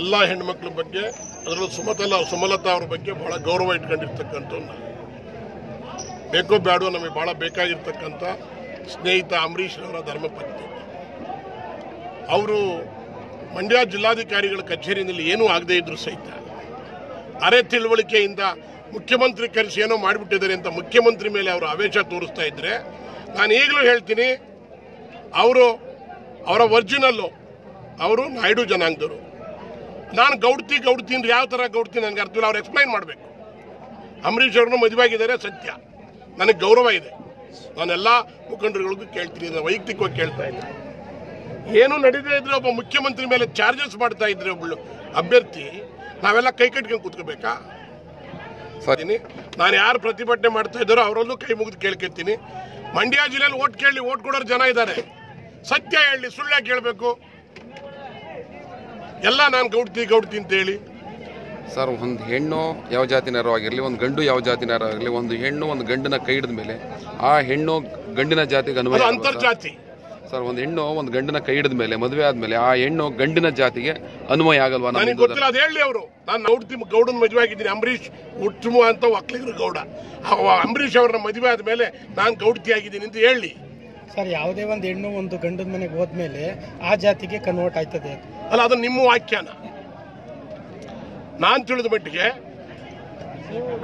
ಎಲ್ಲ ಹೆಣ್ಮಕ್ಳ ಬಗ್ಗೆ, ಅದರಲ್ಲೂ ಸುಮತಲ ಸುಮಲತಾ ಅವ್ರ ಬಗ್ಗೆ ಬಹಳ ಗೌರವ ಇಟ್ಕೊಂಡಿರ್ತಕ್ಕಂಥವ್ನ. ಬೇಕೋ ಬೇಡೋ ನಮಗೆ ಭಾಳ ಬೇಕಾಗಿರ್ತಕ್ಕಂಥ ಸ್ನೇಹಿತ ಅಂಬರೀಷ್ ಅವರ ಧರ್ಮಪತ್ನಿ. ಅವರು ಮಂಡ್ಯ ಜಿಲ್ಲಾಧಿಕಾರಿಗಳ ಕಚೇರಿಯಲ್ಲಿ ಏನೂ ಆಗದೇ ಇದ್ರು ಸಹಿತ ಅರೆ ತಿಳುವಳಿಕೆಯಿಂದ ಮುಖ್ಯಮಂತ್ರಿ ಕರೆಸಿ ಏನೋ ಮಾಡಿಬಿಟ್ಟಿದ್ದಾರೆ ಅಂತ ಮುಖ್ಯಮಂತ್ರಿ ಮೇಲೆ ಅವರು ಆವೇಶ ತೋರಿಸ್ತಾ ಇದ್ರೆ ನಾನು ಈಗಲೂ ಹೇಳ್ತೀನಿ, ಅವರು ಅವರ ಒರಿಜಿನಲ್ಲು ಅವರು ನಾಯ್ಡು ಜನಾಂಗದವರು. ನಾನು ಗೌಡ್ತಿ ಗೌಡ್ತಿ ಅಂದ್ರೆ ಯಾವ ಥರ ಗೌಡ್ತಿ ನನಗೆ ಅರ್ಥವಿಲ್ಲ ಅವ್ರು ಎಕ್ಸ್ಪ್ಲೈನ್ ಮಾಡಬೇಕು. ಅಂಬರೀಷ್ ಅವ್ರನ್ನೂ ಮದುವೆ ಆಗಿದ್ದಾರೆ ಸತ್ಯ. ನನಗೆ ಗೌರವ ಇದೆ. ನಾನೆಲ್ಲ ಮುಖಂಡರುಗಳಿಗೂ ಕೇಳ್ತೀನಿ ನಾನು ವೈಯಕ್ತಿಕವಾಗಿ ಕೇಳ್ತಾ ಇದ್ದೆ ಏನು ನಡೀತಾ ಇದ್ರೆ ಒಬ್ಬ ಮುಖ್ಯಮಂತ್ರಿ ಮೇಲೆ ಚಾರ್ಜಸ್ ಮಾಡ್ತಾ ಇದ್ರೆ ಒಬ್ಬಳು ಅಭ್ಯರ್ಥಿ, ನಾವೆಲ್ಲ ಕೈ ಕಟ್ಕೊಂಡು ಕೂತ್ಕೋಬೇಕಾ? ಸರಿನಿ ನಾನು ಯಾರು ಪ್ರತಿಭಟನೆ ಮಾಡ್ತಾ ಇದ್ದಾರೋ ಅವರಲ್ಲೂ ಕೈ ಮುಗಿದು ಕೇಳ್ಕೊತೀನಿ. ಮಂಡ್ಯ ಜಿಲ್ಲೆಯಲ್ಲಿ ಓಟ್ ಕೇಳಿ ಓಟ್ ಕೊಡೋರು ಜನ ಇದ್ದಾರೆ. ಸತ್ಯ ಹೇಳಿ ಸುಳ್ಳ ಕೇಳಬೇಕು. ಎಲ್ಲ ನಾನು ಗೌಡ್ತಿ ಗೌಡ್ತಿ ಅಂತ ಹೇಳಿ ಸರ್ ಒಂದು ಹೆಣ್ಣು ಯಾವ ಜಾತಿನಾರು ಆಗಿರಲಿ ಒಂದು ಗಂಡು ಯಾವ ಜಾತಿನಾರು ಆಗಿರಲಿ ಒಂದು ಹೆಣ್ಣು ಒಂದು ಗಂಡನ ಕೈ ಹಿಡಿದ ಮೇಲೆ ಆ ಹೆಣ್ಣು ಗಂಡಿನ ಜಾತಿಗೆ ಅದು ಸರ್? ಅಂತರ್ಜಾತಿ. ಸರ್? ಒಂದು ಹೆಣ್ಣು ಒಂದು ಗಂಡನ ಕೈ ಹಿಡಿದ ಮೇಲೆ ಮದುವೆ ಆದ್ಮೇಲೆ ಆ ಹೆಣ್ಣು ಗಂಡಿನ ಜಾತಿಗೆ ಅನ್ವಯ ಆಗಲ್ವಾ? ನನಗೆ ಗೊತ್ತಿಲ್ಲ ಅದು ಹೇಳಿ ಅವರು. ನಾನು ಗೌಡ್ತಿ ಗೌಡನ ಮದುವೆ ಆಗಿದ್ದೀನಿ ಅಂಬರೀಷ್ ಉತ್ತಮ ಅಂತ ಒಕ್ಕಲಿಗರು ಗೌಡ. ಅಂಬರೀಷ್ ಅವ್ರನ್ನ ಮದುವೆ ಆದ್ಮೇಲೆ ನಾನು ಗೌಡ್ತಿ ಆಗಿದ್ದೀನಿ ಅಂತ ಹೇಳಿ ಸರ್ ಯಾವುದೇ ಒಂದು ಹೆಣ್ಣು ಒಂದು ಗಂಡನ ಮನೆಗೆ ಹೋದ್ಮೇಲೆ ಆ ಜಾತಿಗೆ ಕನ್ವರ್ಟ್ ಆಯ್ತದೆ ಅಲ್ಲ ಅದು ನಿಮ್ಮ ವ್ಯಾಖ್ಯಾನ. ನಾನು ತಿಳಿದ ಮಟ್ಟಿಗೆ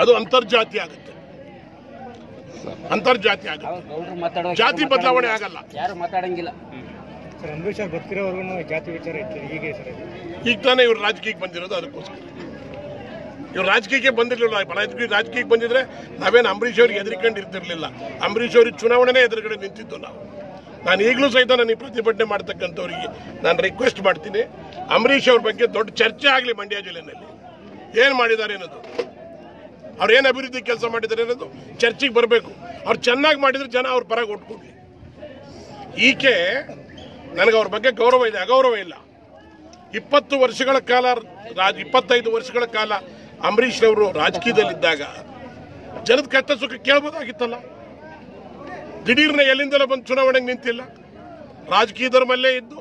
ಅದು ಅಂತರ್ಜಾತಿ ಆಗುತ್ತೆ. ಅಂತರ್ಜಾತಿ ಆಗುತ್ತೆ. ಜಾತಿ ಬದಲಾವಣೆ ಆಗಲ್ಲ. ಯಾರು ಮಾತಾಡಂಗಿಲ್ಲ. ಸರ್ ಅಂಬರೀಷ್ ಅವ್ರು ಬದುಕಿರೋವರೆಗೂ ಜಾತಿ ವಿಚಾರ ಇತ್ತು ಹೀಗೆ ಸರ್ ಈಗ ತಾನೇ ಇವರು ರಾಜಕೀಯಕ್ಕೆ ಬಂದಿರೋದು ಅದಕ್ಕೋಸ್ಕರ. ಇವ್ರು ರಾಜಕೀಯಕ್ಕೆ ಬಂದಿರಲಿಲ್ಲ. ರಾಜಕೀಯ ರಾಜಕೀಯಕ್ಕೆ ಬಂದಿದ್ರೆ ನಾವೇನು ಅಂಬರೀಷ್ ಅವ್ರಿಗೆ ಎದುರ್ಕೊಂಡು ಇರ್ತಿರ್ಲಿಲ್ಲ ಅಂಬರೀಷ್ ಅವ್ರಿಗೆ ಚುನಾವಣೆನೇ ಎದುರುಗಡೆ ನಿಂತಿದ್ದು ನಾವು. ನಾನು ಈಗಲೂ ಸಹಿತ ನನಗೆ ಪ್ರತಿಭಟನೆ ಮಾಡ್ತಕ್ಕಂಥವ್ರಿಗೆ ನಾನು ರಿಕ್ವೆಸ್ಟ್ ಮಾಡ್ತೀನಿ. ಅಂಬರೀಷ್ ಅವ್ರ ಬಗ್ಗೆ ದೊಡ್ಡ ಚರ್ಚೆ ಆಗಲಿ ಮಂಡ್ಯ ಜಿಲ್ಲೆಯಲ್ಲಿ ಏನು ಮಾಡಿದ್ದಾರೆ ಅನ್ನೋದು? ಅವ್ರು ಏನು ಅಭಿವೃದ್ಧಿ ಕೆಲಸ ಮಾಡಿದ್ದಾರೆ ಅನ್ನೋದು ಚರ್ಚೆಗೆ ಬರಬೇಕು. ಅವ್ರು ಚೆನ್ನಾಗಿ ಮಾಡಿದರೆ ಜನ ಅವ್ರ ಪರ ಕೊಟ್ಕೊಡ್ಲಿ ಈಕೆ ನನಗೆ ಅವ್ರ ಬಗ್ಗೆ ಗೌರವ ಇದೆ, ಅಗೌರವ ಇಲ್ಲ. ಇಪ್ಪತ್ತು ವರ್ಷಗಳ ಕಾಲ, ರಾಜ ಇಪ್ಪತ್ತೈದು ವರ್ಷಗಳ ಕಾಲ ಅಂಬರೀಷ್ ಅವರು ರಾಜಕೀಯದಲ್ಲಿದ್ದಾಗ ಜನದ ಕಷ್ಟ ಸುಖ ಕೇಳ್ಬೋದಾಗಿತ್ತಲ್ಲ? ದಿಢೀರ್ನ ಎಲ್ಲಿಂದಲೂ ಬಂದು ಚುನಾವಣೆಗೆ ನಿಂತಿಲ್ಲ. ರಾಜಕೀಯದವ್ರ ಮಲ್ಲೇ ಇದ್ದು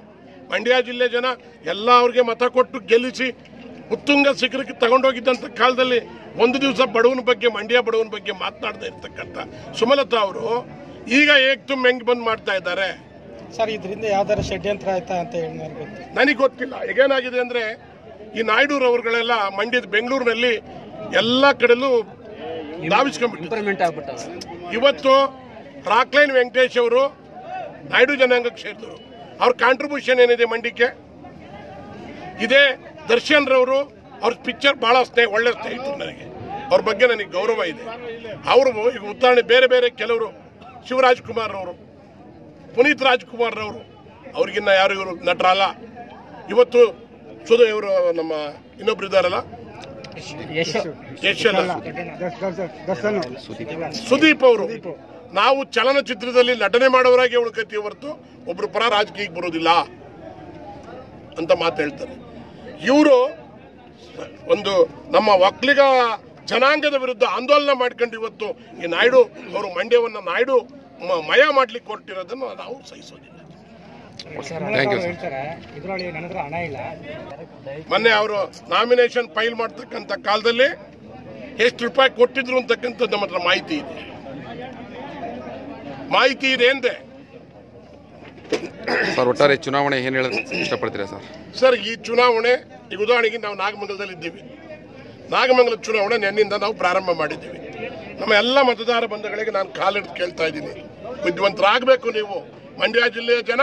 ಮಂಡ್ಯ ಜಿಲ್ಲೆ ಜನ ಎಲ್ಲ ಅವ್ರಿಗೆ ಮತ ಕೊಟ್ಟು ಗೆಲ್ಲಿಸಿ ಉತ್ತುಂಗ ಶಿಖರಕ್ಕೆ ತಗೊಂಡೋಗಿದ್ದಂಥ ಕಾಲದಲ್ಲಿ ಒಂದು ದಿವಸ ಬಡವನ ಬಗ್ಗೆ ಮಂಡ್ಯ ಬಡವನ ಬಗ್ಗೆ ಮಾತನಾಡದೇ ಇರ್ತಕ್ಕಂಥ ಸುಮಲತಾ ಅವರು ಈಗ ಏಕ್ ತುಂಬ ಹೆಂಗ್ ಬಂದ್ ಮಾಡ್ತಾ ಇದ್ದಾರೆ? ಸರ್ ಇದರಿಂದ ಯಾವ್ದಾರ ಷಡ್ಯಂತ್ರ ಆಯ್ತಾ ಅಂತ ಹೇಳಿ ನನಗೆ ಗೊತ್ತು? ನನಗೆ ಗೊತ್ತಿಲ್ಲ. ಈಗೇನಾಗಿದೆ ಅಂದ್ರೆ ಈ ನಾಯ್ಡೂರವರುಗಳೆಲ್ಲ ಮಂಡ್ಯದ ಬೆಂಗಳೂರಿನಲ್ಲಿ ಎಲ್ಲ ಕಡೆಲೂ ಧಾವಿಸ್ಕೊಂಡ್ಬಿಟ್ಟು ಇವತ್ತು ರಾಕ್ಲೈನ್ ವೆಂಕಟೇಶ್ ಅವರು ನಾಯ್ಡು ಜನಾಂಗಕ್ಕೆ ಸೇರಿದ್ರು ಅವ್ರ ಕಾಂಟ್ರಿಬ್ಯೂಷನ್ ಏನಿದೆ ಮಂಡ್ಯಕ್ಕೆ? ಇದೇ ದರ್ಶನ್ ರವರು ಅವ್ರ ಪಿಕ್ಚರ್ ಬಹಳ ಸ್ನೇಹ ಒಳ್ಳೆ ಸ್ನೇಹಿತರು ನನಗೆ. ಅವ್ರ ಬಗ್ಗೆ ನನಗೆ ಗೌರವ ಇದೆ. ಅವರು ಈಗ ಉದಾಹರಣೆ ಬೇರೆ ಬೇರೆ ಕೆಲವರು ಶಿವರಾಜ್ ಕುಮಾರ್ ಅವರು ಪುನೀತ್ ರಾಜ್ಕುಮಾರ್ ಅವರು ಅವ್ರಿಗಿನ್ನ ಯಾರು ಇವರು ನಟರಲ್ಲ. ಇವತ್ತು ಸುಧಾ ಇವರು ನಮ್ಮ ಇನ್ನೊಬ್ರು ಇದ್ದಾರಲ್ಲ? ಯಶ್ ಸುದೀಪ್. ಅವರು. ನಾವು ಚಲನಚಿತ್ರದಲ್ಲಿ ನಟನೆ ಮಾಡೋರಾಗಿ ಉಳ್ಕತ್ತೀವಿ ಹೊರತು ಒಬ್ರು ಪರ ರಾಜಕೀಯಕ್ಕೆ ಬರೋದಿಲ್ಲ ಅಂತ ಮಾತು ಹೇಳ್ತಾರೆ. ಇವರು ಒಂದು ನಮ್ಮ ಒಕ್ಕಲಿಗ ಜನಾಂಗದ ವಿರುದ್ಧ ಆಂದೋಲನ ಮಾಡ್ಕೊಂಡು ಇವತ್ತು ಈ ನಾಯ್ಡು ಅವರು ಮಂಡ್ಯವನ್ನು ನಾಯ್ಡು ಮಯ ಮಾಡ್ಲಿಕ್ಕೆ ಕೊಟ್ಟಿರೋದನ್ನು ನಾವು ಸಹಿಸೋದಿಲ್ಲ. ಮೊನ್ನೆ ಅವರು ನಾಮಿನೇಷನ್ ಫೈಲ್ ಮಾಡ್ತಕ್ಕಂಥ ಕಾಲದಲ್ಲಿ ಎಷ್ಟು ರೂಪಾಯಿ ಕೊಟ್ಟಿದ್ರು ಅಂತಕ್ಕಂಥದ್ದು ನಮ್ಮ ಹತ್ರ ಮಾಹಿತಿ ಇದೆ. ಮಾಹಿತಿ ಇದೆ ಅಂದೆ ಸರ್ ಒಟ್ಟಾರೆ ಚುನಾವಣೆ ಏನು ಹೇಳಕ್ ಇಷ್ಟಪಡ್ತೀರಾ ಸರ್ ಸರ್ ಈ ಚುನಾವಣೆ ಈಗ ಉದಾಹರಣೆಗೆ ನಾವು ನಾಗಮಂಗಲದಲ್ಲಿ ಇದ್ದೀವಿ. ನಾಗಮಂಗಲ ಚುನಾವಣೆ ನಿನ್ನಿಂದ ನಾವು ಪ್ರಾರಂಭ ಮಾಡಿದ್ದೀವಿ. ನಮ್ಮ ಎಲ್ಲ ಮತದಾರ ಬಂಧುಗಳಿಗೆ ನಾನು ಕಾಲಿಟ್ಟು ಕೇಳ್ತಾ ಇದ್ದೀನಿ. ಬುದ್ಧಿವಂತರಾಗಬೇಕು ನೀವು. ಮಂಡ್ಯ ಜಿಲ್ಲೆಯ ಜನ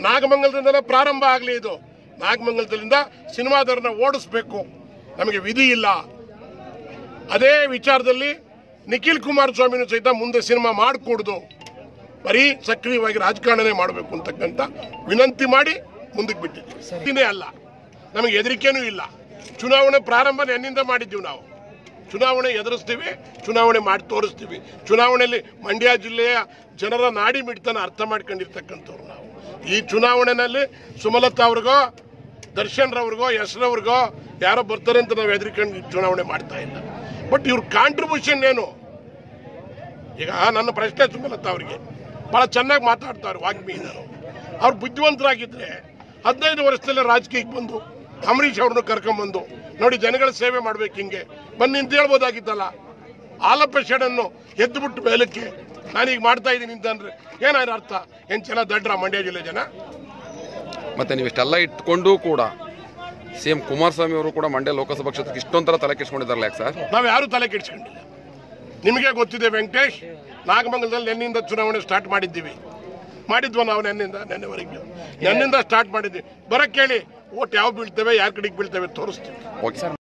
ನಾಗಮಂಗಲದಿಂದಲೇ ಪ್ರಾರಂಭ ಆಗಲಿ ಇದು. ನಾಗಮಂಗಲದಿಂದ ಸಿನಿಮಾದವ್ರನ್ನ ಓಡಿಸ್ಬೇಕು. ನಮಗೆ ವಿಧಿ ಇಲ್ಲ. ಅದೇ ವಿಚಾರದಲ್ಲಿ ನಿಖಿಲ್ ಕುಮಾರಸ್ವಾಮಿನೂ ಸಹಿತ ಮುಂದೆ ಸಿನಿಮಾ ಮಾಡಿಕೊಡ್ದು. ಬರೀ ಸಕ್ರಿಯವಾಗಿ ರಾಜಕಾರಣನೇ ಮಾಡಬೇಕು ಅಂತಕ್ಕಂಥ ವಿನಂತಿ ಮಾಡಿ ಮುಂದಕ್ಕೆ ಬಿಟ್ಟಿದ್ದೀವಿ. ಅಲ್ಲ. ನಮಗೆ ಹೆದರಿಕೆನೂ ಇಲ್ಲ. ಚುನಾವಣೆ ಪ್ರಾರಂಭ ನೆನ್ನಿಂದ ಮಾಡಿದ್ದೀವಿ ನಾವು. ಚುನಾವಣೆ ಎದುರಿಸ್ತೀವಿ ಚುನಾವಣೆ ಮಾಡಿ ತೋರಿಸ್ತೀವಿ. ಚುನಾವಣೆಯಲ್ಲಿ ಮಂಡ್ಯ ಜಿಲ್ಲೆಯ ಜನರ ನಾಡಿ ಮಿಡಿತನ ಅರ್ಥ ಮಾಡ್ಕೊಂಡಿರ್ತಕ್ಕಂಥವ್ರು ನಾವು. ಈ ಚುನಾವಣೆಯಲ್ಲಿ ಸುಮಲತಾ ಅವ್ರಿಗೋ, ದರ್ಶನ್ ರವ್ರಿಗೋ ಯಶ್ರವ್ರಿಗೋ ಯಾರೋ ಬರ್ತಾರೆ ಅಂತ ನಾವು ಹೆದರಿಕೊಂಡು ಚುನಾವಣೆ ಮಾಡ್ತಾ ಇಲ್ಲ. ಬಟ್ ಇವ್ರ ಕಾಂಟ್ರಿಬ್ಯೂಷನ್ ಏನು? ಈಗ ನನ್ನ ಪ್ರಶ್ನೆ ಸುಮಲತಾ ಅವರಿಗೆ. ಬಹಳ ಚೆನ್ನಾಗಿ ಮಾತಾಡ್ತಾರೆ ವಾಗ್ಮಿ ಇದ್ದಾರೆ ಅವ್ರು ಬುದ್ಧಿವಂತರಾಗಿದ್ರೆ ಹದಿನೈದು ವರ್ಷದಲ್ಲೇ ರಾಜಕೀಯಕ್ಕೆ ಬಂದು, ಅಂಬರೀಷ್ ಅವ್ರನ್ನ ಕರ್ಕೊಂಬಂದು, ನೋಡಿ ಜನಗಳ ಸೇವೆ ಮಾಡ್ಬೇಕು ಹಿಂಗೆ. ಬನ್ನಿ ಅಂತ ಹೇಳ್ಬೋದಾಗಿತ್ತಲ್ಲ? ಆಲಪ್ಪ ಶೆಡನ್ನು ಎದ್ದುಬಿಟ್ಟು ಮೇಲಕ್ಕೆ ನಾನೀಗ ಮಾಡ್ತಾ ಇದ್ದೀನಿ ಅಂತಂದ್ರೆ ಏನಾದ್ರು ಅರ್ಥ? ಏನು ಜನ ದಡ್ರ ಮಂಡ್ಯ ಜಿಲ್ಲೆ ಜನ. ಮತ್ತೆ ನೀವು ಇಷ್ಟೆಲ್ಲ ಇಟ್ಕೊಂಡು ಕೂಡ ಸಿ ಎಂ ಕುಮಾರಸ್ವಾಮಿ ಅವರು ಕೂಡ ಮಂಡ್ಯ ಲೋಕಸಭಾ ಕ್ಷೇತ್ರಕ್ಕೆ ಇಷ್ಟೊಂಥರ ತಲೆ ಕೆಡಿಸ್ಕೊಂಡಿದ್ದಾರಲ್ಲ ಯಾಕೆ ಸರ್? ನಾವು ಯಾರು ತಲೆ ಕೆಡಿಸ್ಕೊಂಡಿಲ್ಲ. ನಿಮಗೆ ಗೊತ್ತಿದೆ ವೆಂಕಟೇಶ್ ನಾಗಮಂಗಲದಲ್ಲಿ ನೆನ್ನಿಂದ ಚುನಾವಣೆ ಸ್ಟಾರ್ಟ್ ಮಾಡಿದ್ದೀವಿ. ಮಾಡಿದ್ವ ನಾವು ನೆನ್ನಿಂದ ನೆನ್ನೆವರೆಗೆ. ನೆನ್ನಿಂದ ಸ್ಟಾರ್ಟ್ ಮಾಡಿದ್ವಿ. ಬರಕ್ಕೆ ಕೇಳಿ ಓಟ್ ಯಾವ ಬೀಳ್ತೇವೆ ಯಾರ ಕಡೆಗೆ ಬೀಳ್ತೇವೆ ತೋರಿಸ್ತೀವಿ ಓಕೆ.